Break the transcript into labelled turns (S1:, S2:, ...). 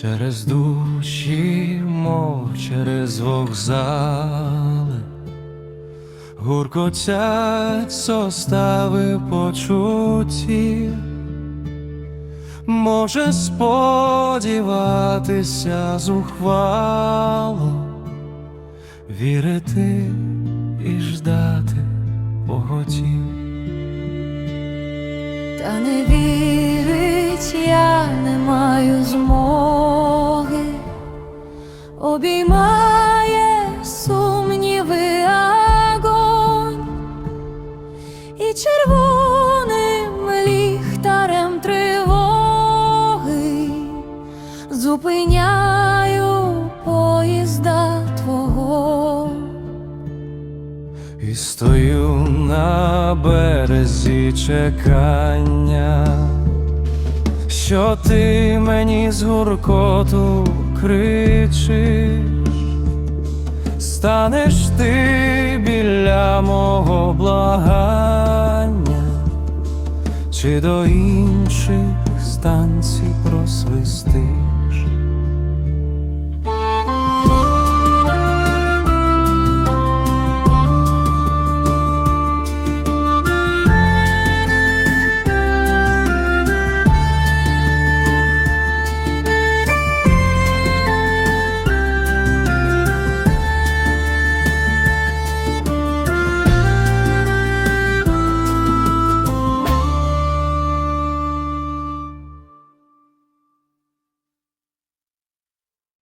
S1: Через душі, мов через вокзали, гуркотять состави почуттів, може сподіватися зухвало, вірити і ждати поготів.
S2: Та не вірить, обіймає сумніви огонь і червоним ліхтарем тривоги зупиняю поїзда твого.
S1: І стою на березі чекання, що ти мені з гуркоту кричиш, станеш ти біля мого благання, чи до інших станцій просвистиш.